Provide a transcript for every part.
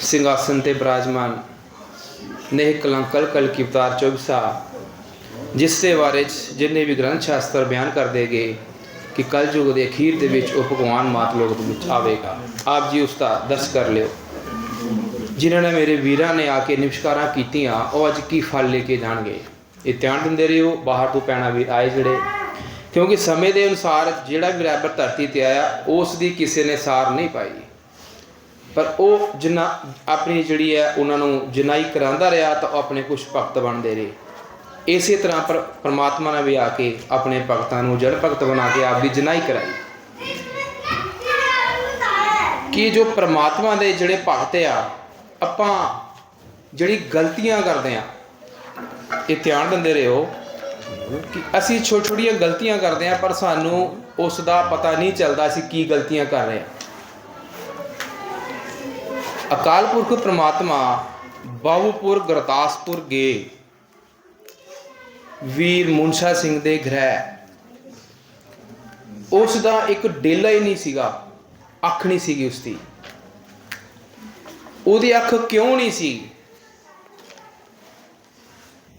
ਸਿੰਘਾਸਨ ਤੇ ਬਿਰਾਜਮਾਨ ਨੇਹ ਕਲੰਕਲ ਕਲਕੀ ਅਵਤਾਰ ਚੌਬਸਾ ਜਿਸ ਦੇ ਬਾਰੇ 'ਚ ਜਿੰਨੇ ਵੀ ਗ੍ਰੰਥ ਸ਼ਾਸਤਰ ਬਿਆਨ ਕਰਦੇ ਗਏ ਕਿ ਕਲਯੁਗ ਦੇ ਅਖੀਰ ਦੇ ਵਿੱਚ ਉਹ ਭਗਵਾਨ ਮਾਤ ਲੋਕ ਦੇ ਵਿੱਚ ਆਵੇਗਾ। ਆਪ ਜੀ ਉਸ ਦਾ ਦਰਸ ਕਰ ਲਿਓ। ਜਿਨ੍ਹਾਂ ਨੇ ਮੇਰੇ ਵੀਰਾਂ ਨੇ ਆ ਕੇ ਨਿਮਸ਼ਕਾਰਾਂ ਕੀਤੀਆਂ, ਉਹ ਅੱਜ ਕੀ ਫਲ ਲੈ ਕੇ ਜਾਣਗੇ? ਇਹ ਧਿਆਨ ਦਿੰਦੇ ਰਹੋ ਬਾਹਰ ਤੋਂ ਪੈਣਾ ਵੀ ਆਏ ਜਿਹੜੇ। ਕਿਉਂਕਿ ਸਮੇਂ ਦੇ ਅਨੁਸਾਰ ਜਿਹੜਾ ਵੀ ਰੈਬਰ ਧਰਤੀ ਤੇ ਆਇਆ, ਉਸ ਦੀ ਕਿਸੇ ਨੇ ਸਾਰ ਨਹੀਂ ਪਾਈ। ਪਰ ਉਹ ਜਿੰਨਾ ਆਪਣੀ ਜਿਹੜੀ ਹੈ ਉਹਨਾਂ ਨੂੰ ਜਨਾਈ ਕਰਾਂਦਾ ਰਿਹਾ ਤਾਂ ਉਹ ਆਪਣੇ ਕੁਝ ਭਗਤ ਬਣਦੇ ਰਹੇ। ਇਸੇ ਤਰ੍ਹਾਂ ਪਰ ਪਰਮਾਤਮਾ ਨੇ ਵੀ ਆ ਕੇ ਆਪਣੇ ਭਗਤਾਂ ਨੂੰ ਜੜ ਭਗਤ ਬਣਾ ਕੇ ਆਪ ਦੀ ਜਿਨਾਈ ਕਰਾਈ। ਕਿ ਜੋ ਪਰਮਾਤਮਾ ਦੇ ਜਿਹੜੇ ਭਗਤ ਆ, ਆਪਾਂ ਜਿਹੜੀ ਗਲਤੀਆਂ ਕਰਦੇ ਆ, ਇਹ ਧਿਆਨ ਦਿੰਦੇ ਰਹੋ ਕਿ ਅਸੀਂ ਛੋਟੀ ਛੋਟੀਆਂ ਗਲਤੀਆਂ ਕਰਦੇ ਆ, ਪਰ ਸਾਨੂੰ ਉਸ ਦਾ ਪਤਾ ਨਹੀਂ ਚੱਲਦਾ ਅਸੀਂ ਕੀ ਗਲਤੀਆਂ ਕਰ ਰਹੇ ਆ। ਅਕਾਲ ਪੁਰਖ ਪ੍ਰਮਾਤਮਾ ਬਾਹੂਪੁਰ ਗੁਰਦਾਸਪੁਰ ਗਏ ਵੀਰ ਮੁਨਸ਼ਾ ਸਿੰਘ ਦੇ ਗ੍ਰਹਿ। ਉਸ ਦਾ ਇੱਕ ਡੇਲਾ ਹੀ ਨਹੀਂ ਸੀਗਾ, ਅੱਖ ਨਹੀਂ ਸੀਗੀ ਉਸ ਦੀ ਉਹਦੀ ਅੱਖ ਕਿਉਂ ਨਹੀਂ ਸੀ?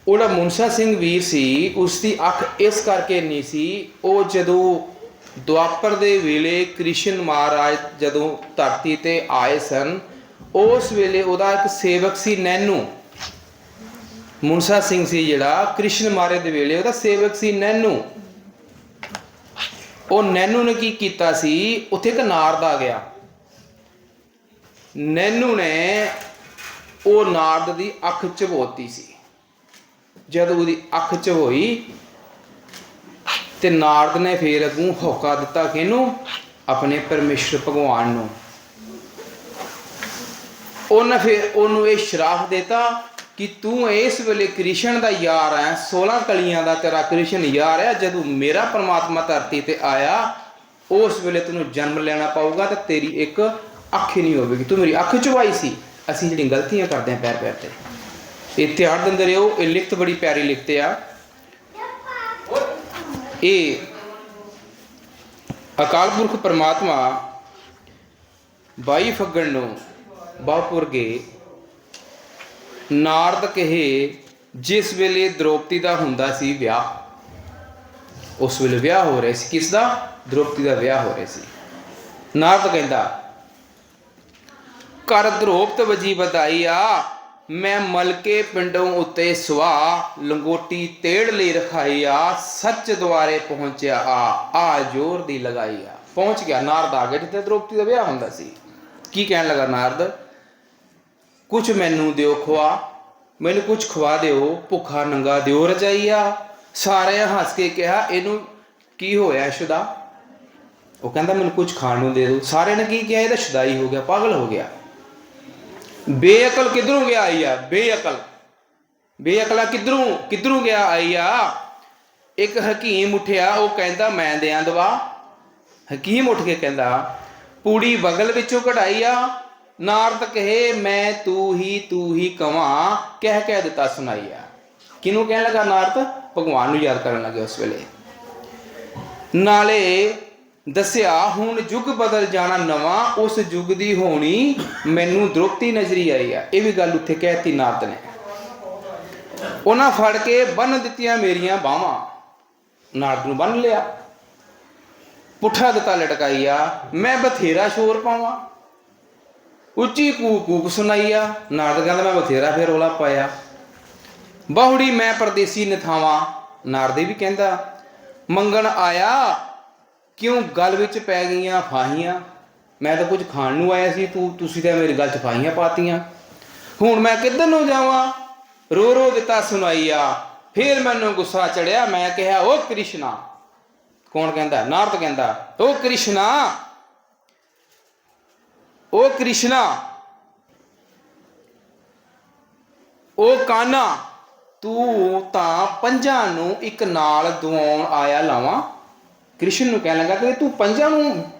ਉਹਦਾ ਮੁਨਸ਼ਾ ਸਿੰਘ ਵੀਰ ਸੀ ਉਸ ਦੀ ਅੱਖ ਇਸ ਕਰਕੇ ਨਹੀਂ ਸੀ, ਉਹ ਜਦੋਂ ਦੁਆਪਰ ਦੇ ਵੇਲੇ ਕ੍ਰਿਸ਼ਨ ਮਹਾਰਾਜ ਜਦੋਂ ਧਰਤੀ ਤੇ ਆਏ ਸਨ ਉਸ ਵੇਲੇ ਉਹਦਾ ਇੱਕ ਸੇਵਕ ਸੀ ਨੈਨੂ। ਮੁਨਸ਼ਾ ਸਿੰਘ ਸੀ ਜਿਹੜਾ, ਕ੍ਰਿਸ਼ਨ ਮਾਰੇ ਦੇ ਵੇਲੇ ਉਹਦਾ ਸੇਵਕ ਸੀ ਨੈਨੂ। ਉਹ ਨੈਨੂ ਨੇ ਕੀ ਕੀਤਾ ਸੀ, ਉੱਥੇ ਇੱਕ ਨਾਰਦ ਆ ਗਿਆ। ਨੈਨੂ ਨੇ ਉਹ ਨਾਰਦ ਦੀ ਅੱਖ ਝਬੋਤੀ ਸੀ। ਜਦ ਉਹਦੀ ਅੱਖ ਚ ਹੋਈ ਤੇ ਨਾਰਦ ਨੇ ਫੇਰ ਅਗੂ ਹੋਕਾ ਦਿੱਤਾ ਕਿਹਨੂੰ ਆਪਣੇ ਪਰਮੇਸ਼ਰ ਭਗਵਾਨ ਨੂੰ। ਉਹਨੇ ਫਿਰ ਉਹਨੂੰ ਇਹ ਸ਼ਰਾਫ ਦਿੱਤਾ ਕਿ ਤੂੰ ਇਸ ਵੇਲੇ ਕ੍ਰਿਸ਼ਨ ਦਾ ਯਾਰ ਹੈ 16 ਕਲੀਆਂ ਦਾ ਤੇਰਾ ਕ੍ਰਿਸ਼ਨ ਯਾਰ ਹੈ ਜਦੋਂ ਮੇਰਾ ਪਰਮਾਤਮਾ ਧਰਤੀ ਤੇ ਆਇਆ, ਉਸ ਵੇਲੇ ਤੈਨੂੰ ਜਨਮ ਲੈਣਾ ਪਊਗਾ ਤਾਂ ਤੇਰੀ ਇੱਕ ਅੱਖ ਨਹੀਂ ਹੋਵੇਗੀ। ਤੂੰ ਮੇਰੀ ਅੱਖ ਚੁਵਾਈ ਸੀ। ਅਸੀਂ ਜਿਹੜੀਆਂ ਗਲਤੀਆਂ ਕਰਦੇ ਆਂ ਪੈਰ ਪੈਰ ਤੇ। ਇਹ ਧਿਆਨ ਦਿੰਦੇ ਰਹੋ, ਇਹ ਲਿਖਤ ਬੜੀ ਪਿਆਰੀ ਲਿਖਤ ਆ। ਇਹ ਅਕਾਲ ਪੁਰਖ ਪਰਮਾਤਮਾ 22 ਫੱਗਣ ਨੂੰ ਬਾਹਪੁਰ ਗਏ ਨਾਰਦ ਕਹੇ, ਜਿਸ ਵੇਲੇ ਦ੍ਰੋਪਦੀ ਦਾ ਹੁੰਦਾ ਸੀ ਵਿਆਹ, ਉਸ ਵੇਲੇ ਵਿਆਹ ਹੋ ਰਿਹਾ ਸੀ। ਕਿਸ ਦਾ? ਦ੍ਰੋਪਦੀ ਦਾ ਵਿਆਹ ਹੋ ਰਿਹਾ ਸੀ। ਨਾਰਦ ਕਹਿੰਦਾ ਕਰ ਦ੍ਰੋਪਤ ਵਜੀ ਵਧਾਈ ਆ, ਮੈਂ ਮਲਕੇ ਪਿੰਡੋਂ ਉੱਤੇ ਸਵਾ ਲੰਗੋਟੀ ਤੇੜ ਲਈ ਰਖਾਈ ਆ, ਸੱਚ ਦੁਆਰੇ ਪਹੁੰਚਿਆ ਆ ਆ ਜ਼ੋਰ ਦੀ ਲਗਾਈ ਆ। ਪਹੁੰਚ ਗਿਆ। ਨਾਰਦ ਆ ਗਿਆ ਜਿੱਥੇ ਦ੍ਰੋਪਦੀ ਦਾ ਵਿਆਹ ਹੁੰਦਾ ਸੀ। ਕੀ ਕਹਿਣ ਲੱਗਾ ਨਾਰਦ? ਕੁਛ ਮੈਨੂੰ ਦਿਓ ਖਵਾ ਮੈਨੂੰ ਕੁਛ ਖਵਾ ਦਿਓ, ਭੁੱਖਾ ਨੰਗਾ ਦਿਓ ਰਜਾਈਆ। ਸਾਰੇ ਹੱਸ ਕੇ ਕਿਹਾ, ਇਹਨੂੰ ਕੀ ਹੋਇਆ ਸ਼ੁਦਾ? ਉਹ ਕਹਿੰਦਾ, ਮੈਨੂੰ ਕੁਝ ਖਾਣ ਨੂੰ ਦੇ ਦਿਓ। ਸਾਰੇ ਨੇ ਕੀ ਕਿਹਾ ਇਹਦਾ ਸ਼ੁਦਾਈ ਹੋ ਗਿਆ, ਪਾਗਲ ਹੋ ਗਿਆ। ਬੇਅਕਲ ਕਿਧਰੋਂ ਗਿਆ ਆਈ ਆ ਬੇਅਕਲ। ਬੇਅਕਲਾ ਕਿਧਰੋਂ ਕਿਧਰੋਂ ਗਿਆ ਆਈ ਆ ਇੱਕ ਹਕੀਮ ਉੱਠਿਆ, ਉਹ ਕਹਿੰਦਾ, ਮੈਂ ਦਿਆਂ ਦਵਾ। ਹਕੀਮ ਉੱਠ ਕੇ ਕਹਿੰਦਾ, ਪੂੜੀ ਬਗਲ ਵਿੱਚੋਂ ਕਢਾਈ ਆ। ਨਾਰਦ ਕਹੇ, ਮੈਂ ਤੂੰ ਹੀ ਤੂੰ ਹੀ ਕਵਾਂ। ਕਹਿ ਕਹਿ ਦਿੱਤਾ ਸੁਣਾਈਆ ਆ ਕਿਹਨੂੰ ਕਹਿਣ ਲੱਗਾ ਨਾਰਦ? ਭਗਵਾਨ ਨੂੰ ਯਾਦ ਕਰਨ ਲੱਗੇ ਉਸ ਵੇਲੇ। ਨਾਲੇ ਦੱਸਿਆ, ਹੁਣ ਯੁੱਗ ਬਦਲ ਜਾਣਾ ਨਵਾਂ, ਉਸ ਯੁੱਗ ਦੀ ਹੋਣੀ ਮੈਨੂੰ ਦ੍ਰੋਪਤੀ ਨਜ਼ਰੀ ਆਈ ਆ। ਇਹ ਵੀ ਗੱਲ ਉੱਥੇ ਕਹਿਤੀ ਨਾਰਦ ਨੇ। ਉਹਨਾਂ ਫੜ ਕੇ ਬੰਨ ਦਿੱਤੀਆਂ ਮੇਰੀਆਂ ਬਾਹਾਂ। ਨਾਰਦ ਨੂੰ ਬੰਨ ਲਿਆ। ਪੁੱਠਾ ਦਿੱਤਾ ਲਟਕਾਈ ਆ ਮੈਂ ਬਥੇਰਾ ਸ਼ੋਰ ਪਾਵਾਂ। ਉੱਚੀ ਕੂਕ ਕੂਕ ਸੁਣਾਈ ਆ ਨਾਰਦ ਕਹਿੰਦਾ ਮੈਂ ਬਥੇਰਾ ਫੇਰ ਰੋਲਾ ਪਾਇਆ। ਬਹੁੜੀ ਮੈਂ ਪਰਦੇਸੀ ਨਿਥਾਵਾਂ, ਨਾਰਦੇ ਵੀ ਕਹਿੰਦਾ, ਮੰਗਣ ਆਇਆ, ਕਿਉਂ ਗਲ ਵਿੱਚ ਪੈ ਗਈਆਂ ਫਾਹੀਆਂ? ਮੈਂ ਤਾਂ ਕੁਝ ਖਾਣ ਨੂੰ ਆਇਆ ਸੀ, ਤੂੰ, ਤੁਸੀਂ ਤਾਂ ਮੇਰੀ ਗੱਲ 'ਚ ਫਾਹੀਆਂ ਪਾਤੀਆਂ। ਹੁਣ ਮੈਂ ਕਿੱਧਰ ਨੂੰ ਜਾਵਾਂ? ਰੋ ਰੋ ਦਿੱਤਾ ਸੁਣਾਈ ਆ ਫਿਰ ਮੈਨੂੰ ਗੁੱਸਾ ਚੜਿਆ, ਮੈਂ ਕਿਹਾ, ਓ ਕ੍ਰਿਸ਼ਨਾ। ਕੌਣ ਕਹਿੰਦਾ? ਨਾਰਦ ਕਹਿੰਦਾ, ਓ ਕ੍ਰਿਸ਼ਨਾ। ਓ ਕ੍ਰਿਸ਼ਨਾ। ਓ ਕਾਨਾ, ਤੂੰ ਤਾਂ ਪੰਜਾਂ ਨੂੰ ਇੱਕ ਨਾਲ ਦਵਾਉਣ ਆਇਆ ਲਾਵਾਂ। ਕ੍ਰਿਸ਼ਨ ਨੂੰ ਕਹਿਣ ਲੱਗਾ ਕਿ ਤੂੰ ਪੰਜਾਂ ਨੂੰ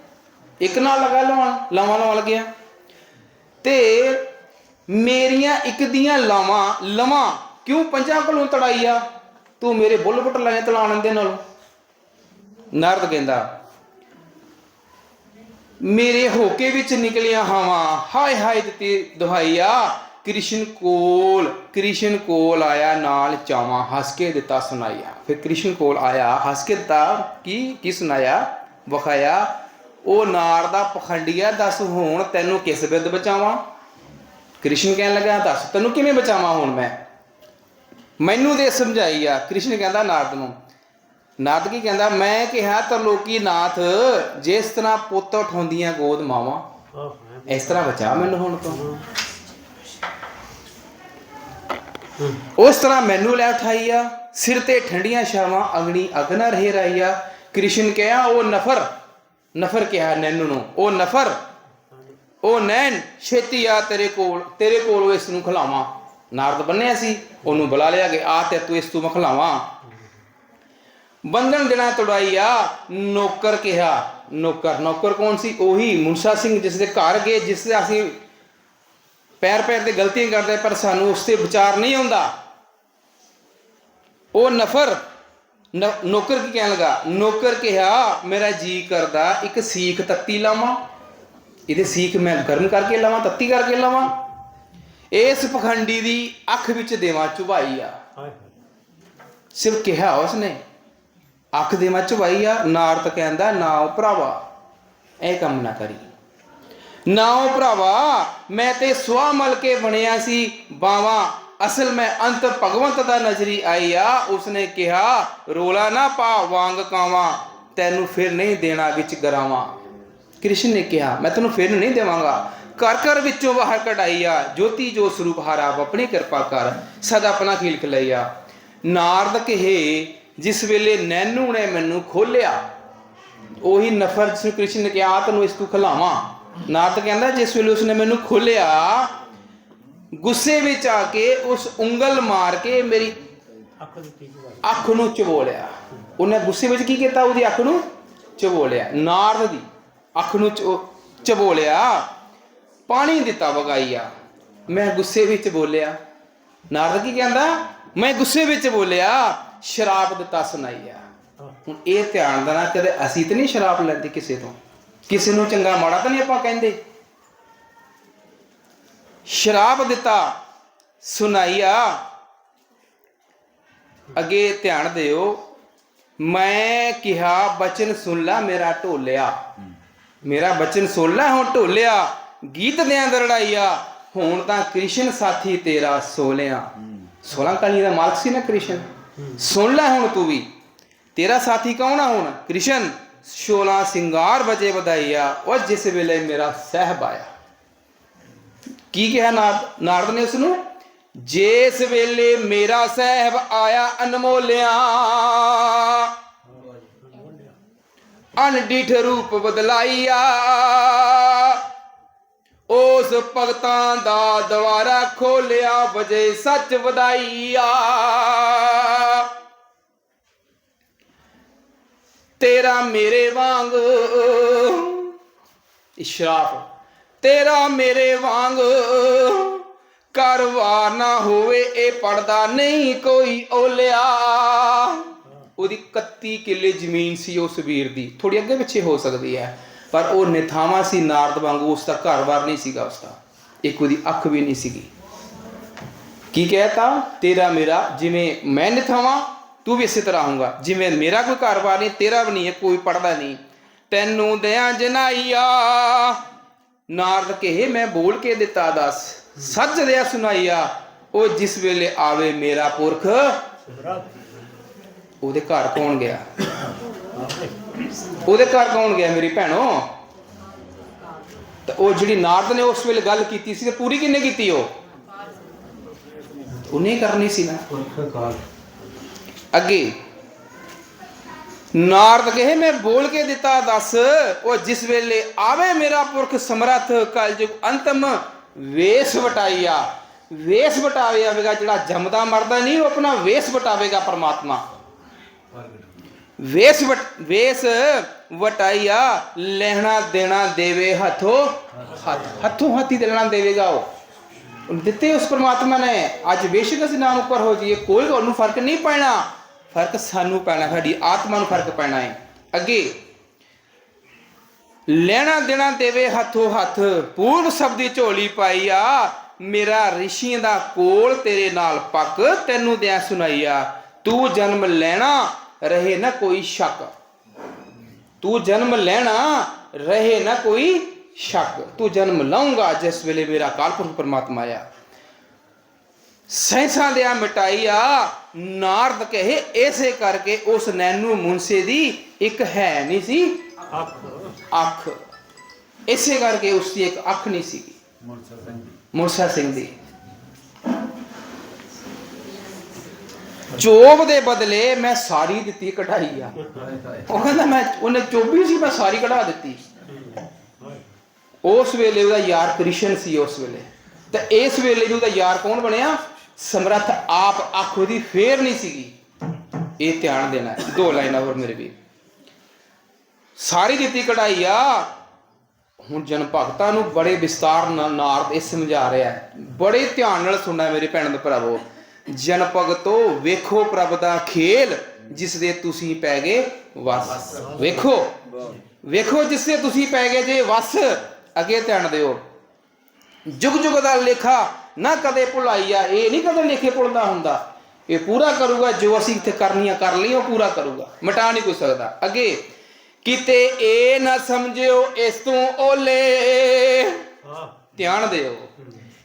ਇੱਕ ਨਾਲ ਲਗਾ ਲਵਾਂ, ਲਾਵਾਂ ਲਾਵਾਂ ਲੱਗਿਆ ਤੇ ਮੇਰੀਆਂ ਇੱਕ ਦੀਆਂ ਲਾਵਾਂ, ਲਵਾਂ। ਕਿਉਂ ਪੰਜਾਂ ਕੋਲੋਂ ਤੜਾਈ ਆ? ਤੂੰ ਮੇਰੇ ਬੁੱਲ ਬੁੱਟ ਲਾਏ ਤਲਾਣ ਦੇ ਨਾਲ। ਨਰਦ ਕਹਿੰਦਾ ਮੇਰੇ ਹੋਕੇ ਵਿੱਚ ਨਿਕਲੀਆਂ ਹਾਵਾਂ। ਹਾਏ ਹਾਏ ਦਿੱਤੀ ਦੁਹਾਈਆ। ਕ੍ਰਿਸ਼ਨ ਕੋਲ ਕ੍ਰਿਸ਼ਨ ਕੋਲ ਆਇਆ ਨਾਲ ਚਾਵਾਂ ਹੱਸ ਕੇ ਦਿੱਤਾ ਸੁਣਾਇਆ ਫਿਰ ਕ੍ਰਿਸ਼ਨ ਕੋਲ ਆਇਆ, ਹੱਸ ਕੇ ਦਿੱਤਾ, ਕੀ ਕੀ ਸੁਣਾਇਆ? ਵਖਾਇਆ, ਉਹ ਨਾਰ ਦਾ ਪਖੰਡੀਆ, ਦੱਸ ਹੁਣ ਤੈਨੂੰ ਕਿਸ ਬਿੱਦ ਬਚਾਵਾਂ? ਕ੍ਰਿਸ਼ਨ ਕਹਿਣ ਲੱਗਾ, ਦੱਸ, ਤੈਨੂੰ ਕਿਵੇਂ ਬਚਾਵਾਂ ਹੁਣ ਮੈਂ? ਮੈਨੂੰ ਦੇ ਸਮਝਾਈ ਆ। ਕ੍ਰਿਸ਼ਨ ਕਹਿੰਦਾ, ਨਾਰਦ ਨੂੰ ਨਾਰਦ ਕੀ ਕਹਿੰਦਾ, ਮੈਂ ਕਿਹਾ ਤਰਲੋਕੀ ਨਾਥ, ਜਿਸ ਤਰ੍ਹਾਂ ਪੁੱਤ ਉਠਾਉਂਦੀਆਂ ਗੋਦ ਮਾਵਾਂ। ਇਸ ਤਰ੍ਹਾਂ ਬਚਾ ਮੈਨੂੰ ਹੁਣ ਤੋਂ। ਉਸ ਤਰ੍ਹਾਂ ਮੈਨੂੰ ਲੈ ਉਠਾਈ ਆ। ਸਿਰ ਤੇ ਠੰਡੀਆਂ ਛਾਵਾਂ ਅਗਣੀ ਅਗਨਾ ਰਹੇ ਰਾਈਆ ਕ੍ਰਿਸ਼ਨ ਕਿਹਾ, ਉਹ ਨਫਰ ਨਫਰ ਕਿਹਾ ਨੈਨੂ ਨੂੰ। ਉਹ ਨਫਰ, ਉਹ ਨੈਣ, ਛੇਤੀ ਆ ਤੇਰੇ ਕੋਲ ਤੇਰੇ ਕੋਲ ਇਸ ਨੂੰ ਖਿਲਾਵਾਂ। ਨਾਰਦ ਬੰਨਿਆ ਸੀ, ਉਹਨੂੰ ਬੁਲਾ ਲਿਆ ਕਿ ਆ ਤੇ ਤੂੰ ਇਸ ਤੋਂ ਮਖਲਾਵਾਂ ਬੰਧਨ ਦੇਣਾ ਤੁੜਾਈਆ ਨੌਕਰ ਕਿਹਾ ਨੌਕਰ ਨੌਕਰ ਕੌਣ ਸੀ? ਉਹੀ ਮੁਨਸ਼ਾ ਸਿੰਘ ਜਿਸ ਦੇ ਘਰ ਗਏ ਜਿਸ ਦੇ ਅਸੀਂ ਪੈਰ ਪੈਰ ਤੇ ਗਲਤੀਆਂ ਕਰਦੇ ਪਰ ਸਾਨੂੰ ਉਸ ਤੇ ਵਿਚਾਰ ਨਹੀਂ ਆਉਂਦਾ। ਉਹ ਨਫਰ ਨੌਕਰ ਕੀ ਕਹਿਣ ਲਗਾ? ਨੌਕਰ ਕਿਹਾ ਮੇਰਾ ਜੀ ਕਰਦਾ ਇੱਕ ਸੀਖ ਤੱਤੀ ਲਾਵਾਂ। ਇਹਦੇ ਸੀਖ ਮੈਂ ਗਰਮ ਕਰਕੇ ਲਾਵਾਂ ਤੱਤੀ ਕਰਕੇ ਲਾਵਾਂ। ਇਸ ਪਖੰਡੀ ਦੀ ਅੱਖ ਵਿੱਚ ਦੇਵਾਂ ਚੁਭਾਈ ਆ। ਸਿਰਫ ਕਿਹਾ ਉਸਨੇ। ਅੱਖ ਦੇਵਾਂ ਚੁਭਾਈ ਆ ਨਾਰਦ ਕਹਿੰਦਾ, ਨਾ ਉਹ ਭਰਾਵਾ। ਇਹ ਕੰਮ ਨਾ ਕਰੀ। ਨਾ ਉਹ ਭਰਾਵਾ, ਮੈਂ ਤੇ ਸਵਾ ਮਲ ਕੇ ਬਣਿਆ ਸੀ, ਬਾਵਾ। ਅਸਲ ਮੈਂ ਅੰਤ ਭਗਵੰਤ ਦਾ ਨਜ਼ਰੀ ਆਈ ਆ, ਉਸਨੇ ਕਿਹਾ, ਰੋਲਾ ਨਾ ਪਾ, ਵਾਂਗ ਕਾਵਾਂ। ਤੈਨੂੰ ਫਿਰ ਨਹੀਂ ਦੇਣਾ ਵਿੱਚ ਗਰਾਵਾਂ। ਕ੍ਰਿਸ਼ਨ ਨੇ ਕਿਹਾ, ਮੈਂ ਤੈਨੂੰ ਫਿਰ ਨਹੀਂ ਦੇਵਾਂਗਾ। ਕਰ ਕਰ ਵਿੱਚੋਂ ਬਾਹਰ ਕਢਾਈ ਆ, ਜੋਤੀ ਜੋ ਸਰੂਪ ਹਾਰਾ, ਆਪਣੀ ਕਿਰਪਾ ਕਰ, ਸਦਾ ਆਪਣਾ ਖੀਲਕ ਲਈਆ ਨਾਰਦ ਕਹੇ ਜਿਸ ਵੇਲੇ ਨੈਨੂ ਨੇ ਮੈਨੂੰ ਖੋਲਿਆ ਉਹੀ ਨਫਰ ਜਿਸ ਨੂੰ ਕ੍ਰਿਸ਼ਨ ਨੇ ਕਿਹਾ, ਆ ਤੈਨੂੰ ਇਸ ਤੋਂ ਖਲਾਵਾਂ। ਨਾਰਦ ਕਹਿੰਦਾ, ਜਿਸ ਵੇਲੇ ਉਸਨੇ ਮੈਨੂੰ ਖੋਲਿਆ ਗੁੱਸੇ ਵਿੱਚ ਆ ਕੇ ਉਸ ਉਂਗਲ ਮਾਰ ਕੇ ਮੇਰੀ ਅੱਖ ਨੂੰ ਚਬੋਲਿਆ। ਉਹਨੇ ਗੁੱਸੇ ਵਿੱਚ ਕੀ ਕੀਤਾ? ਉਹਦੀ ਅੱਖ ਨੂੰ ਚਬੋਲਿਆ। ਨਾਰਦ ਦੀ ਅੱਖ ਨੂੰ ਚ- ਚਬੋਲਿਆ, ਪਾਣੀ ਦਿੱਤਾ ਵਗਾਈਆ ਮੈਂ ਗੁੱਸੇ ਵਿੱਚ ਬੋਲਿਆ। ਨਾਰਦ ਕੀ ਕਹਿੰਦਾ? ਮੈਂ ਗੁੱਸੇ ਵਿੱਚ ਬੋਲਿਆ ਸ਼ਰਾਬ ਦਿੱਤਾ ਸੁਣਾਈਆ ਹੁਣ ਇਹ ਧਿਆਨ ਦੇਣਾ, ਕਦੇ ਅਸੀਂ ਤਾਂ ਨਹੀਂ ਸ਼ਰਾਬ ਲੈਂਦੇ ਕਿਸੇ ਤੋਂ। ਕਿਸੇ ਨੂੰ ਚੰਗਾ ਮਾੜਾ ਤਾਂ ਨਹੀਂ ਆਪਾਂ ਕਹਿੰਦੇ। ਸ਼ਰਾਬ ਦਿੱਤਾ ਸੁਣਾਈਆ ਅੱਗੇ ਧਿਆਨ ਦਿਓ, ਮੈਂ ਕਿਹਾ, ਬਚਨ ਸੁਣ ਲਾ ਮੇਰਾ ਢੋਲਿਆ। ਮੇਰਾ ਬਚਨ ਸੁਣ ਲੈ, ਹੁਣ ਢੋਲਿਆ। ਗੀਤ ਦੇ ਅੰਦਰ ਲੜਾਈਆ ਹੁਣ ਤਾਂ ਕ੍ਰਿਸ਼ਨ ਸਾਥੀ ਤੇਰਾ ਸੋਲਿਆ 16 ਕਲੀਆਂ ਦਾ ਮਾਲਕ ਸੀ ਨਾ ਕ੍ਰਿਸ਼ਨ? ਸੁਣ ਲੈ ਹੁਣ ਤੂੰ ਵੀ। ਤੇਰਾ ਸਾਥੀ ਕੌਣ ਆ ਹੁਣ? ਕ੍ਰਿਸ਼ਨ 16 ਸਿੰਗਾਰ ਵਜੇ ਵਧਾਈਆ ਉਹ ਜਿਸ ਵੇਲੇ ਮੇਰਾ ਸਹਿਬ ਆਇਆ। ਕੀ ਕਿਹਾ ਨਾਰਦ ਨਾਰਦ ਨੇ ਉਸ ਨੂੰ ਜਿਸ ਵੇਲੇ ਮੇਰਾ ਸਹਿਬ ਆਇਆ ਅਨਮੋਲਿਆ। ਅਨਡਿਠ ਰੂਪ ਬਦਲਾਈਆ। ਉਸ ਭਗਤਾਂ ਦਾ ਦਵਾਰਾ ਖੋਲਿਆ, ਵਜੇ ਸੱਚ ਵਧਾਈਆ। ਤੇਰਾ ਮੇਰੇ ਵਾਂਗ, ਇਸ਼ਰਾਫ, ਤੇਰਾ ਮੇਰੇ ਵਾਂਗ ਕਰਵਾ ਨਾ ਹੋਵੇ, ਇਹ ਪੜਦਾ ਨਹੀਂ ਕੋਈ ਓਲਿਆ। ਉਹਦੀ 31 ਕਿੱਲੇ ਜ਼ਮੀਨ ਸੀ ਉਸ ਵੀਰ ਦੀ। ਥੋੜੀ ਅੱਗੇ ਪਿੱਛੇ ਹੋ ਸਕਦੀ ਹੈ। ਪਰ ਉਹ ਨਿਥਾਵਾ ਸੀ ਨਾਰਦ ਵਾਂਗੂ ਉਸ ਦਾ ਘਰ-ਬਾਰ ਨਹੀਂ ਸੀਗਾ ਉਸ ਦਾ। ਇੱਕ ਉਹਦੀ ਅੱਖ ਵੀ ਨਹੀਂ ਸੀਗੀ। ਕੀ ਕਹਿਤਾ? ਤੇਰਾ ਮੇਰਾ ਜਿਵੇਂ ਮੈਂ ਨਿਥਾਵਾਂ ਤੂੰ ਵੀ ਇਸੇ ਤਰ੍ਹਾਂ ਹੋਊਗਾ। ਜਿਵੇਂ ਮੇਰਾ ਕੋਈ ਘਰ-ਬਾਰ ਨਹੀਂ ਤੇਰਾ ਵੀ ਨਹੀਂ ਹੈ ਕੋਈ ਪੜਦਾ ਨਹੀਂ। ਤੈਨੂੰ ਦਿਆਂ ਜਨਾਈਆ ਨਾਰਦ ਕਹੇ ਮੈਂ ਬੋਲ ਕੇ ਦਿੱਤਾ ਦੱਸ। ਸੱਚ ਦਿਆ ਸੁਣਾਈਆ ਉਹ ਜਿਸ ਵੇਲੇ ਆਵੇ ਮੇਰਾ ਪੁਰਖ ਉਹਦੇ ਘਰ ਕੌਣ ਗਿਆ? ਉਹਦੇ ਘਰ ਕੌਣ ਗਿਆ ਮੇਰੀ ਭੈਣੋ? ਤਾਂ ਉਹ ਜਿਹੜੀ ਨਾਰਦ ਨੇ ਉਸ ਵੇਲੇ ਗੱਲ ਕੀਤੀ ਸੀ ਤੇ ਪੂਰੀ ਕਿੰਨੇ ਕੀਤੀ ਉਹ? ਉਹਨੇ ਕਰਨੀ ਸੀ ਨਾ। ਅੱਗੇ। ਨਾਰਦ ਕਹੇ, ਮੈਂ ਬੋਲ ਕੇ ਦਿੱਤਾ, ਦੱਸ। ਉਹ ਜਿਸ ਵੇਲੇ ਆਵੇ ਮੇਰਾ ਪੁਰਖ ਸਮਰੱਥ, ਕਲਯੁਗ ਅੰਤਮ, ਵੇਸ ਵਟਾਈਆ ਵੇਸ ਵਟਾਵੇ ਆਵੇਗਾ ਜਿਹੜਾ ਜੰਮਦਾ ਮਰਦਾ ਨਹੀਂ, ਉਹ ਆਪਣਾ ਵੇਸ ਵਟਾਵੇਗਾ ਪਰਮਾਤਮਾ। ਵੇਸ ਵੇਸ ਵਟਾਈਆ, ਲੈਣਾ ਦੇਣਾ ਦੇਵੇ ਹੱਥੋਂ ਹੱਥ। ਹੱਥੋਂ ਹੱਥੀ ਦੇਣਾ ਦੇਵੇਗਾ ਉਹ। ਦਿੱਤੇ ਉਸ ਪਰਮਾਤਮਾ ਨੇ। ਅੱਜ ਬੇਸ਼ੱਕ ਅਸੀਂ ਨਾਮ ਉੱਪਰ ਹੋ ਜਾਈਏ, ਕੋਈ ਉਹਨੂੰ ਫ਼ਰਕ ਨਹੀਂ ਪੈਣਾ। ਫ਼ਰਕ ਸਾਨੂੰ ਪੈਣਾ, ਸਾਡੀ ਆਤਮਾ ਨੂੰ ਫ਼ਰਕ ਪੈਣਾ ਹੈ। ਅੱਗੇ, ਲੈਣਾ ਦੇਣਾ ਦੇਵੇ ਹੱਥੋਂ ਹੱਥ। ਪੂਰਬ ਸ਼ਬਦੀ ਝੋਲੀ ਪਾਈ ਆ ਮੇਰਾ ਰਿਸ਼ੀਆਂ ਦਾ ਕੋਲ ਤੇਰੇ ਨਾਲ ਪੱਕ, ਤੈਨੂੰ ਦਿਆਂ ਸੁਣਾਈਆ ਤੂੰ ਜਨਮ ਲੈਣਾ ਰਹੇ ਨਾ ਕੋਈ ਸ਼ੱਕ। ਤੂੰ ਜਨਮ ਲੈਣਾ ਰਹੇ ਨਾ ਕੋਈ ਸ਼ੱਕ। ਤੂੰ ਜਨਮ ਲਾਉਂਗਾ ਜਿਸ ਵੇਲੇ ਮੇਰਾ ਕਾਲਪੁਰਖ ਪਰਮਾਤਮਾ ਆ ਸੈਂਸਾਂ ਦਿਆ ਮਿਟਾਈਆ ਨਾਰਦ ਕਹੇ ਐਸੇ ਕਰਕੇ ਉਸ ਨੈਨੂ ਮੁਨਸੇ ਦੀ ਇੱਕ ਹੈ ਨਹੀਂ ਸੀ। ਅੱਖ। ਇਸੇ ਕਰਕੇ ਉਸ ਦੀ ਇੱਕ ਅੱਖ ਨਹੀਂ ਸੀ ਮੁਰਸ਼ਾ ਸਿੰਘ ਦੀ। ਚੋਬ ਦੇ ਬਦਲੇ ਮੈਂ ਸਾਰੀ ਦਿੱਤੀ ਕਢਾਈ ਆ। ਉਹ ਕਹਿੰਦਾ ਮੈਂ ਉਹਨੇ ਚੋਬੀ ਸੀ, ਮੈਂ ਸਾਰੀ ਕਢਾ ਦਿੱਤੀ। ਉਸ ਵੇਲੇ ਉਹਦਾ ਯਾਰ ਕ੍ਰਿਸ਼ਨ ਸੀ ਉਸ ਵੇਲੇ। ਤੇ ਇਸ ਵੇਲੇ ਉਹਦਾ ਯਾਰ ਕੌਣ ਬਣਿਆ? ਸਮਰੱਥ ਆਪ ਅੱਖ ਉਹਦੀ ਫੇਰ ਨਹੀਂ ਸੀਗੀ। ਇਹ ਧਿਆਨ ਦੇਣਾ ਦੋ ਲਾਈਨਾਂ ਹੋਰ ਮੇਰੇ ਵੀ ਸਾਰੀ ਦਿੱਤੀ ਕਢਾਈ ਆ। ਹੁਣ ਜਨ ਭਗਤਾਂ ਨੂੰ ਬੜੇ ਵਿਸਤਾਰ ਨਾਲ ਨਾਰਦ ਇਹ ਸਮਝਾ ਰਿਹਾ ਹੈ। ਬੜੇ ਧਿਆਨ ਨਾਲ ਸੁਣਨਾ ਮੇਰੇ ਭੈਣ ਦੇ ਭਰਾਵੋ। ਜਨ ਭਗਤੋ ਵੇਖੋ ਪ੍ਰਭ ਦਾ ਖੇਲ ਜਿਸ ਦੇ ਤੁਸੀਂ ਪੈ ਗਏ ਵਸ। ਵੇਖੋ। ਵੇਖੋ ਜਿਸ ਦੇ ਤੁਸੀਂ ਪੈ ਗਏ ਜੇ ਵਸ। ਅੱਗੇ ਧਿਆਨ ਦਿਓ। ਜੁਗ ਜੁਗ ਦਾ ਲੇਖਾ ਨਾ ਕਦੇ ਭੁਲਾਈ ਆ ਇਹ ਨਹੀਂ ਕਦੇ ਲੇਖੇ ਭੁੱਲਦਾ ਹੁੰਦਾ। ਇਹ ਪੂਰਾ ਕਰੂਗਾ ਜੋ ਅਸੀਂ ਇੱਥੇ ਕਰਨੀਆਂ ਕਰ ਲਈ ਉਹ ਪੂਰਾ ਕਰੂਗਾ। ਮਿਟਾ ਨਹੀਂ ਕੋਈ ਸਕਦਾ। ਅੱਗੇ ਕਿਤੇ ਇਹ ਨਾ ਸਮਝਿਓ ਇਸ ਤੋਂ ਓਲੇ। ਧਿਆਨ ਦਿਓ।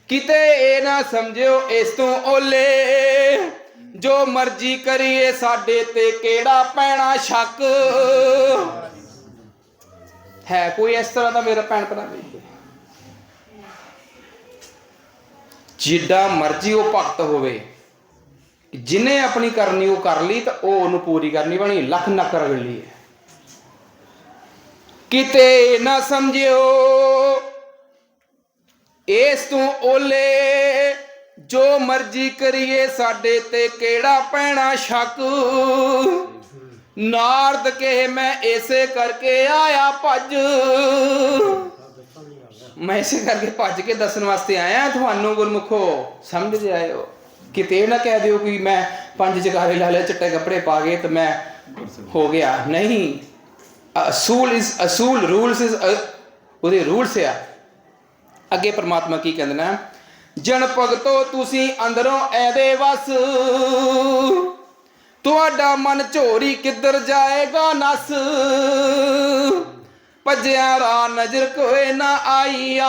ਕਿਤੇ ਇਹ ਨਾ ਸਮਝਿਓ ਇਸ ਤੋਂ ਓਲੇ। ਜੋ ਮਰਜ਼ੀ ਕਰੀਏ ਸਾਡੇ ਤੇ ਕਿਹੜਾ ਪੈਣਾ ਸ਼ੱਕ। ਹੈ ਕੋਈ ਇਸ ਤਰ੍ਹਾਂ ਦਾ ਮੇਰਾ ਭੈਣ ਭਰਾ ਨਹੀਂ? ਜਿੱਡਾ ਮਰਜ਼ੀ ਉਹ ਭਗਤ ਹੋਵੇ, ਜਿਨੇ ਆਪਣੀ ਕਰਨੀ ਉਹ ਕਰ ਲਈ ਤਾਂ ਉਹ ਉਹਨੂੰ ਪੂਰੀ ਕਰਨੀ ਬਣੀ, ਲੱਖ ਨੱਕ ਲਈ ਹੈ। ਕਿਤੇ ਨਾ ਸਮਝਿਓ ਇਸ ਤੋਂ ਓਲੇ ਜੋ ਮਰਜ਼ੀ ਕਰੀਏ, ਸਾਡੇ ਤੇ ਕਿਹੜਾ ਪੈਣਾ ਸ਼ੱਕ? ਨਾਰਦ ਕਹੇ, ਮੈਂ ਇਸੇ ਕਰਕੇ ਆਇਆ ਭੱਜ। ਮੈਂ ਇਸੇ ਕਰਕੇ ਭੱਜ ਕੇ ਦੱਸਣ ਵਾਸਤੇ ਆਇਆ ਤੁਹਾਨੂੰ ਗੁਰਮੁਖੋ। ਸਮਝ ਆਇਓ ਕਿਤੇ ਨਾ ਕਹਿ ਦਿਓ ਕਿ ਮੈਂ ਪੰਜ ਜਗਾਰੇ ਲਾ ਲਿਆ ਚਿੱਟੇ ਕੱਪੜੇ ਪਾ ਕੇ ਤੇ ਮੈਂ ਹੋ ਗਿਆ। ਨਹੀਂ। ਅਸੂਲ ਇਸ ਅਸੂਲ ਰੂਲਸ ਇਸ ਉਹਦੇ ਰੂਲਸ ਆ। ਅੱਗੇ ਪ੍ਰਮਾਤਮਾ ਕੀ ਕਹਿੰਦੇ ਨੇ? ਜਨ ਭਗਤੋ, ਤੁਸੀਂ ਅੰਦਰੋਂ ਐਦੇ ਵਸ। ਤੁਹਾਡਾ ਮਨ ਝੋਰੀ ਕਿੱਧਰ ਜਾਏਗਾ ਨਸ। ਭੱਜਿਆ ਰਾ ਨਜ਼ਰ ਕੋਏ ਨਾ ਆਈਆ।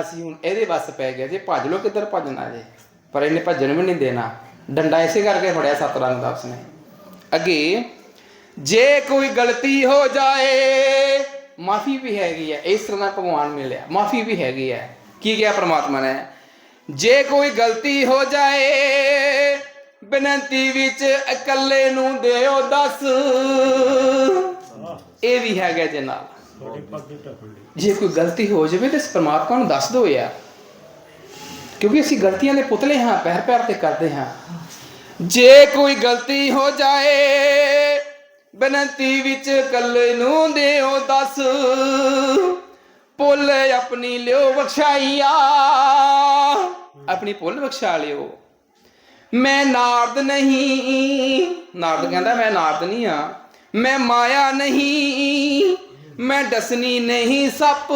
ਅਸੀਂ ਹੁਣ ਇਹਦੇ ਵੱਸ ਪੈ ਗਿਆ ਜੇ ਭੱਜ ਲੋ ਕਿੱਧਰ ਭੱਜਣਾ ਜੇ? ਪਰ ਇਹਨੇ ਭੱਜਣ ਵੀ ਨਹੀਂ ਦੇਣਾ। ਡੰਡਾ ਇਸੇ ਕਰਕੇ ਫੜਿਆ ਸਤ ਰੰਗ ਦਾ ਉਸਨੇ। ਅੱਗੇ, ਜੇ ਕੋਈ ਗਲਤੀ ਹੋ ਜਾਏ ਮਾਫੀ ਵੀ ਹੈਗੀ ਹੈ, ਇਸ ਤਰ੍ਹਾਂ ਦਾ ਭਗਵਾਨ ਮਿਲਿਆ। ਮਾਫੀ ਵੀ ਹੈਗੀ ਹੈ। ਕੀ ਕਿਹਾ ਪ੍ਰਮਾਤਮਾ ਨੇ? ਜੇ ਕੋਈ ਗਲਤੀ ਹੋ ਜਾਏ, ਬੇਨਤੀ ਵਿੱਚ ਇਕੱਲੇ ਨੂੰ ਦਿਓ ਦੱਸ। ਇਹ ਵੀ ਹੈਗਾ ਜੇ ਨਾਲ। ਜੇ ਕੋਈ ਗਲਤੀ ਹੋ ਜਾਵੇ ਤਾਂ ਪਰਮਾਤਮਾ ਨੂੰ ਦੱਸ ਦਿਓ ਯਾਰ। ਕਿਉਂਕਿ ਅਸੀਂ ਗਲਤੀਆਂ ਦੇ ਪੁਤਲੇ ਹਾਂ ਪੈਰ ਪੈਰ ਤੇ ਕਰਦੇ ਹਾਂ। ਜੇ ਕੋਈ ਗਲਤੀ ਹੋ ਜਾਏ ਬੇਨਤੀ ਵਿੱਚ ਕੱਲੇ ਨੂੰ ਦਿਓ ਦੱਸ। ਪੁੱਲ ਆਪਣੀ ਲਿਓ ਬਖਸ਼ਾਈਆ ਆਪਣੀ ਪੁੱਲ ਬਖਸ਼ਾ ਲਿਓ। ਮੈਂ ਨਾਰਦ ਨਹੀਂ। ਨਾਰਦ ਕਹਿੰਦਾ ਮੈਂ ਨਾਰਦ ਨਹੀਂ ਆ ਮੈਂ ਮਾਇਆ ਨਹੀਂ। ਮੈਂ ਡਸਨੀ ਨਹੀਂ ਸੱਪ।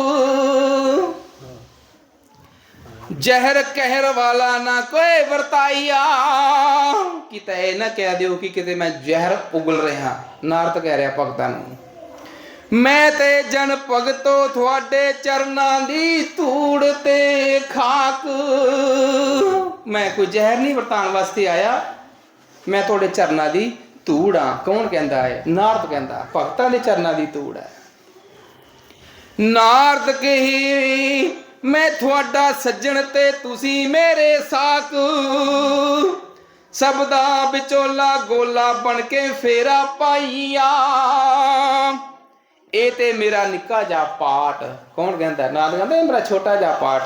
ਜ਼ਹਿਰ ਕਹਿਰ ਵਾਲਾ ਨਾ ਕੋਈ ਵਰਤਾਈਆ। ਕਿਤੇ ਇਹ ਨਾ ਕਹਿ ਦਿਓ ਕਿ ਕਿਤੇ ਮੈਂ ਜ਼ਹਿਰ ਉਗਲ ਰਿਹਾ ਨਾਰਦ ਕਹਿ ਰਿਹਾ ਭਗਤਾਂ ਨੂੰ। ਮੈਂ ਤੇ ਜਨ ਭਗਤੋ ਤੁਹਾਡੇ ਚਰਨਾਂ ਦੀ ਧੂੜ ਤੇ ਖਾਕ। ਮੈਂ ਕੋਈ ਜ਼ਹਿਰ ਨਹੀਂ ਵਰਤਾਉਣ ਵਾਸਤੇ ਆਇਆ। ਮੈਂ ਤੁਹਾਡੇ ਚਰਨਾਂ ਦੀ ਧੂੜ ਆ ਕੌਣ ਕਹਿੰਦਾ ਹੈ? ਨਾਰਦ ਕਹਿੰਦਾ, ਭਗਤਾਂ ਦੇ ਚਰਨਾਂ ਦੀ ਧੂੜ ਹੈ। ਨਾਰਦ ਕਹੀ ਮੈਂ ਤੁਹਾਡਾ ਸੱਜਣ ਤੇ ਤੁਸੀਂ ਮੇਰੇ ਸਾਕ। ਸਭ ਵਿਚੋਲਾ ਗੋਲਾ ਬਣ ਕੇ ਫੇਰਾ ਪਾਈਆ। ਇਹ ਤੇ ਮੇਰਾ ਨਿੱਕਾ ਜਾ ਪਾਠ। ਕੌਣ ਕਹਿੰਦਾ? ਨਾਲ ਕਹਿੰਦਾ, ਇਹ ਮੇਰਾ ਛੋਟਾ ਜਾ ਪਾਟ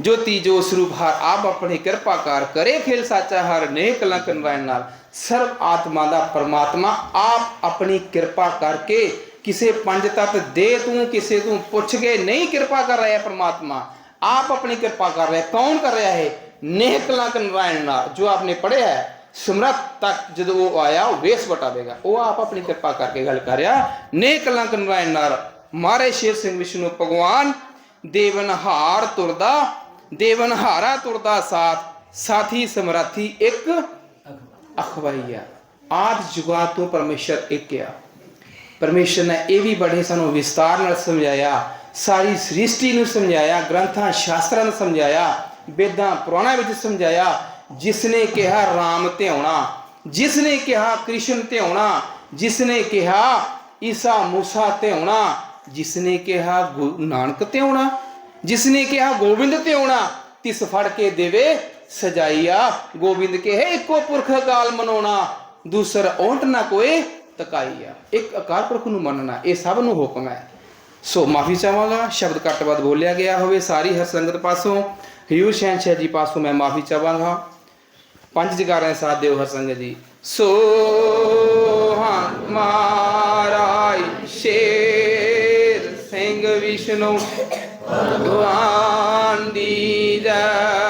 ਜੋ ਤੀਜੋ ਸਰੂਪ ਹਰ ਆਪ ਆਪਣੀ ਕਿਰਪਾ ਕਰ ਕਰੇ, ਖੇਲ ਸਾਚਾ ਹਰ ਨੇਕ ਕਲੰਕ ਨਾਲ। ਸਰਬ ਆਤਮਾ ਦਾ ਪਰਮਾਤਮਾ ਆਪ ਆਪਣੀ ਕਿਰਪਾ ਕਰਕੇ ਕਿਸੇ ਪੰਜ ਤਤ ਦੇ ਤੂੰ, ਕਿਸੇ ਤੂੰ ਪੁੱਛ ਕੇ ਨਹੀਂ ਕਿਰਪਾ ਕਰ ਰਿਹਾ ਪਰਮਾਤਮਾ, ਆਪ ਆਪਣੀ ਕਿਰਪਾ ਕਰ ਰਿਹਾ। ਕੌਣ ਕਰ ਰਿਹਾ ਹੈ ਨੇਕ ਕਲੰਕ ਨਰਾਇਣ ਨਾਲ, ਜੋ ਆਪਨੇ ਪੜਿਆ ਹੈ ਸਮਰੱਥ ਤੱਕ ਜਦੋਂ ਉਹ ਆਇਆ, ਉਹ ਵੇਸ ਵਟਾਵੇਗਾ। ਉਹ ਆਪ ਆਪਣੀ ਕਿਰਪਾ ਕਰਕੇ ਗੱਲ ਕਰ ਰਿਹਾ। ਨੇ ਕਲੰਕ ਨਰਾਇਣ ਨਾਲ, ਮਾਰੇ ਸ਼ੇਰ ਸਿੰਘ ਵਿਸ਼ਨੂੰ, ਭਗਵਾਨ ਦੇਵਨਹਾਰ ਤੁਰਦਾ, ਦੇਵਨਹਾਰਾ ਤੁਰਦਾ ਸਾਥ, ਸਾਥੀ ਸਮਰਾਥੀ ਇੱਕ ਅਖਵਾਈਆ। ਆਦ ਜੁਗਾ ਤੋਂ ਪਰਮੇਸ਼ਰ ਇੱਕ ਆ। ਪਰਮੇਸ਼ਰ ਨੇ ਇਹ ਵੀ ਬੜੇ ਸਾਨੂੰ ਵਿਸਤਾਰ ਨਾਲ ਸਮਝਾਇਆ, ਸਾਰੀ ਸ੍ਰਿਸ਼ਟੀ ਨੂੰ ਸਮਝਾਇਆ, ਗ੍ਰੰਥਾਂ, ਸ਼ਾਸਤਰਾਂ ਨੂੰ ਸਮਝਾਇਆ, ਵੇਦਾਂ, ਪੁਰਾਣਾਂ ਵਿੱਚ ਸਮਝਾਇਆ ਜਿਸ ਨੇ ਕਿਹਾ ਰਾਮ ਧਿਆਉਣਾ ਜਿਸ ਨੇ ਕਿਹਾ ਕ੍ਰਿਸ਼ਨ ਧਿਆਉਣਾ ਜਿਸ ਨੇ ਕਿਹਾ ਈਸਾ ਮੂਸਾ ਧਿਆਉਣਾ ਜਿਸ ਨੇ ਕਿਹਾ ਗੁਰੂ ਨਾਨਕ ਧਿਆਉਣਾ ਜਿਸ ਨੇ ਕਿਹਾ ਗੋਬਿੰਦ ਤੇ ਆਉਣਾ ਤਿਸ ਫੜ ਕੇ ਦੇਵੇ ਸਜਾਈਆ, ਗੋਬਿੰਦ ਕਹੇ ਇੱਕੋ ਪੁਰਖ ਕਾਲ ਮਨਾਉਣਾ, ਦੂਸਰ ਓਂਟ ਨਾ ਕੋਏ ਤਕਾਈ ਆ। ਇੱਕ ਅਕਾਰ ਪੁਰਖ ਨੂੰ ਮੰਨਣਾ, ਇਹ ਸਭ ਨੂੰ ਹੁਕਮ ਹੈ। ਸੋ ਮਾਫੀ ਚਾਹਾਂਗਾ, ਸ਼ਬਦ ਘੱਟ ਵੱਧ ਬੋਲਿਆ ਗਿਆ ਹੋਵੇ, ਸਾਰੀ ਹਰ ਸੰਗਤ ਪਾਸੋਂ, ਹਿਊ ਸ਼ੈਂਸ਼ਾ ਜੀ ਪਾਸੋਂ ਮੈਂ ਮਾਫੀ ਚਾਹਾਂਗਾ। ਪੰਜ ਜਗਾਰਿਆਂ ਸਾਥ ਦਿਓ ਹਰਸੰਗ ਜੀ। ਸੋ ਹਾਂ ਮਾਰਾਈ ਸ਼ੇਰ ਸਿੰਘ ਵਿਸ਼ਨੂੰ, ਭਗਵਾਨ ਦੀ ਜੈ।